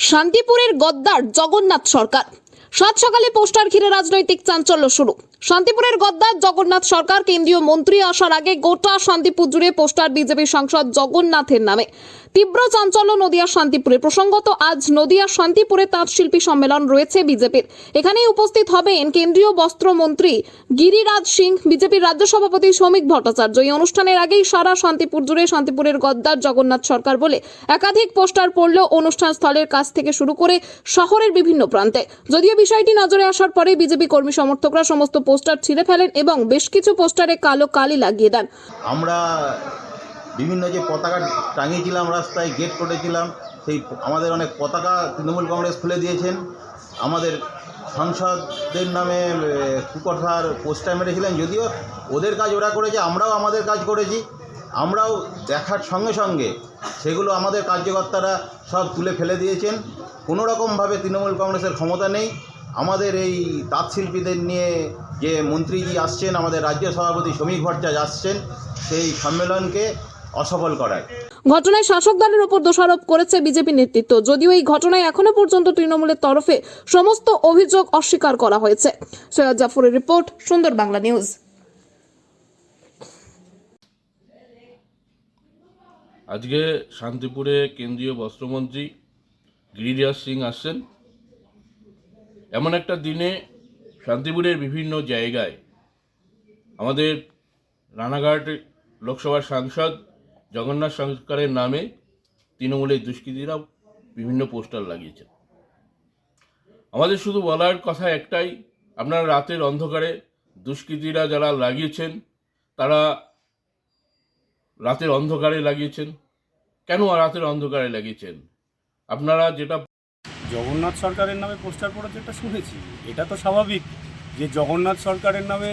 শান্তিপুরের গদ্দার জগন্নাথ সরকার। সাত সকালে পোস্টার ঘিরে রাজনৈতিক চাঞ্চল্য শুরু। শান্তিপুরের গদ্দার জগন্নাথ সরকার কেন্দ্রীয় মন্ত্রী আসার আগে গোটা শান্তিপুর জুড়ে পোস্টার বিজেপি সাংসদ জগন্নাথের নামে। তীব্র চাঞ্চল্য নদিয়া শান্তিপুরে। প্রসঙ্গত, আজ নদিয়া শান্তিপুরে তাঁত শিল্পী সম্মেলন রয়েছে বিজেপির। এখানেই উপস্থিত হবেন কেন্দ্রীয় বস্ত্রমন্ত্রী গিরিরাজ সিং, বিজেপির রাজ্য সভাপতি শ্রমিক ভট্টাচার্য। এই অনুষ্ঠানের আগেই সারা শান্তিপুর জুড়ে শান্তিপুরের গদ্দার জগন্নাথ সরকার বলে একাধিক পোস্টার পড়লেও অনুষ্ঠান স্থলের কাছ থেকে শুরু করে শহরের বিভিন্ন প্রান্তে। যদিও বিষয়টি নজরে আসার পরে বিজেপি কর্মী সমর্থকরা সমস্ত পোস্টার ছিঁড়ে ফেলেন এবং বেশ কিছু পোস্টারে কালো কালি লাগিয়ে দেন। আমরা বিভিন্ন যে পতাকা টাঙিয়েছিলাম রাস্তায় গেট করেছিলাম সেই আমাদের অনেক পতাকা তৃণমূল কংগ্রেস খুলে দিয়েছেন। আমাদের সংসদের নামে কুকথার পোস্টার মেরেছিলেন, যদিও ওদের কাজ ওরা করেছে, আমরাও আমাদের কাজ করেছি। আমরাও দেখার সঙ্গে সঙ্গে সেগুলো আমাদের কার্যকর্তারা সব তুলে ফেলে দিয়েছেন। কোনো রকমভাবে তৃণমূল কংগ্রেসের ক্ষমতা নেই। আমাদের এই তাঁত শিল্পীদের নিয়ে যে মন্ত্রীজি আসছেন আমাদের রাজ্য সভাপতি শ্রমিক ভট্টাচার্য আসছেন সেই সম্মেলনকে অসফল করায় ঘটনায় শাসক দলের উপর দোষারোপ করেছে বিজেপি নেতৃত্ব। যদিও এই ঘটনায় এখনও পর্যন্ত তৃণমূলের তরফে সমস্ত অভিযোগ অস্বীকার করা হয়েছে। সৈয়দ জাফরের রিপোর্ট সুন্দর বাংলা নিউজ। আজকে শান্তিপুরে কেন্দ্রীয় বস্ত্রমন্ত্রী গিরিরাজ সিং আসছেন। এমন একটা দিনে শান্তিপুরের বিভিন্ন জায়গায় আমাদের রানাঘাট লোকসভার সাংসদ জগন্নাথ সরকারের নামে তৃণমূলের দুষ্কৃতীরা বিভিন্ন পোস্টার লাগিয়েছেন। আমাদের শুধু বলার কথা একটাই, আপনারা রাতের অন্ধকারে দুষ্কৃতীরা যারা লাগিয়েছেন, তারা রাতের অন্ধকারে লাগিয়েছেন। কেন রাতের অন্ধকারে লাগিয়েছেন? আপনারা যেটা জগন্নাথ সরকারের নামে পোস্টার পড়েছে এটা শুনেছি। এটা তো স্বাভাবিক যে জগন্নাথ সরকারের নামে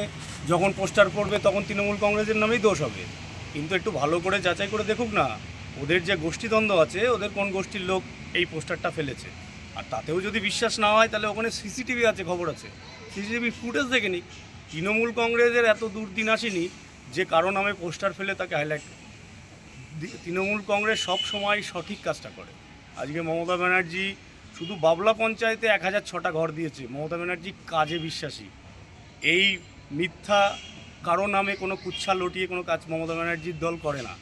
যখন পোস্টার পড়বে তখন তৃণমূল কংগ্রেসের নামেই দোষ হবে। কিন্তু একটু ভালো করে যাচাই করে দেখুক না, ওদের যে গোষ্ঠীদ্বন্দ্ব আছে, ওদের কোন গোষ্ঠীর লোক এই পোস্টারটা ফেলেছে? আর তাতেও যদি বিশ্বাস না হয়, তাহলে ওখানে সিসিটিভি আছে, খবর আছে। সিসিটিভি ফুটেজ দেখে নিক। তৃণমূল কংগ্রেসের এত দুর্দিন আসেনি যে কারও নামে পোস্টার ফেলে তাকে হাইলাইট তৃণমূল কংগ্রেস সব সময় সঠিক কাজটা করে। আজকে মমতা ব্যানার্জি শুধু বাবলা পঞ্চায়েতে এক হাজার ছটা ঘর দিয়েছে, মমতা ব্যানার্জি কাজে বিশ্বাসী। এই মিথ্যা কারও নামে কোনো কুচ্ছা লটিয়ে কোনো কাজ মমতা ব্যানার্জির দল করে না।